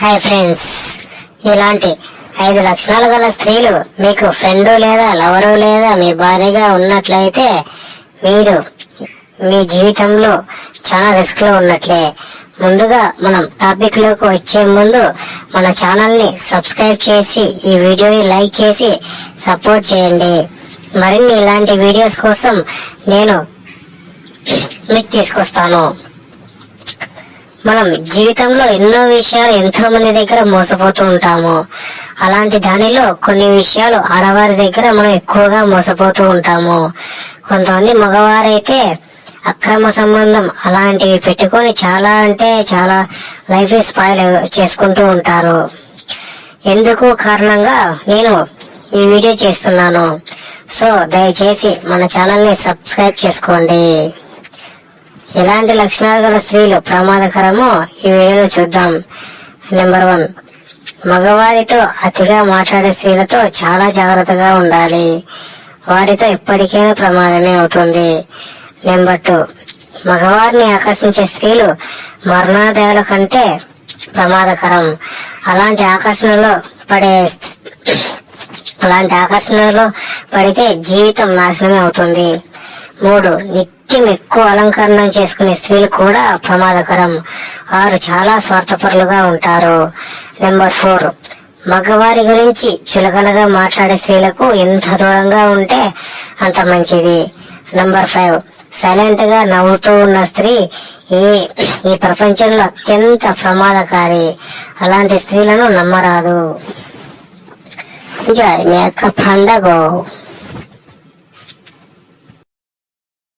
Hi friends ఇలాంటి ఐదు లక్షణాలు గల స్త్రీలు మీకు ఫ్రెండ్ లేదా లవరు లేదా మీ భార్యగా ఉన్నట్లయితే మీరు మీ జీవితంలో చాలా రిస్క్లో ఉన్నట్లే. ముందుగా మనం టాపిక్లోకి వచ్చే ముందు మన ఛానల్ని సబ్స్క్రైబ్ చేసి ఈ వీడియోని లైక్ చేసి సపోర్ట్ చేయండి. మరిన్ని ఇలాంటి వీడియోస్ కోసం నేను మీకు తీసుకొస్తాను. మనం జీవితంలో ఎన్నో విషయాలు ఎంతో మంది దగ్గర మోసపోతూ ఉంటాము. అలాంటి దానిలో కొన్ని విషయాలు ఆడవారి దగ్గర మనం ఎక్కువగా మోసపోతూ ఉంటాము. కొంతమంది మగవారైతే అక్రమ సంబంధం అలాంటివి పెట్టుకొని చాలా అంటే చాలా లైఫ్ స్పాయిల్ చేసుకుంటూ ఉంటారు. ఎందుకు కారణంగా నేను ఈ వీడియో చేస్తున్నాను. సో దయచేసి మన ఛానల్ని సబ్స్క్రైబ్ చేసుకోండి. ఎలాంటి లక్షణాలు గల స్త్రీలు ప్రమాదకరమో ఈ వీడియోలో చూద్దాం. నెంబర్ వన్ మగవారితో అతిగా మాట్లాడే స్త్రీలతో చాలా జాగ్రత్తగా ఉండాలి. వారితో ఎప్పటికైనా ప్రమాదమే అవుతుంది. నెంబర్ టూ మగవారిని ఆకర్షించే స్త్రీలు మరణాదేవుల కంటే ప్రమాదకరం. అలాంటి ఆకర్షణలో పడే అలాంటి ఆకర్షణలో పడితే జీవితం నాశనమే అవుతుంది. మూడు నిత్యం ఎక్కువ అలంకరణం చేసుకునే స్త్రీలు కూడా ప్రమాదకరం. వారు చాలా స్వార్థపరులుగా ఉంటారు. నెంబర్ ఫోర్ మగవారి గురించి చులకనగా మాట్లాడే స్త్రీలకు ఎంత దూరంగా ఉంటే అంత మంచిది. నంబర్ ఫైవ్ సైలెంట్గా నవ్వుతూ ఉన్న స్త్రీ ఈ ఈ ప్రపంచంలో అత్యంత ప్రమాదకారి. అలాంటి స్త్రీలను నమ్మరాదు. ఎంజాయ్ యొక్క పండగ.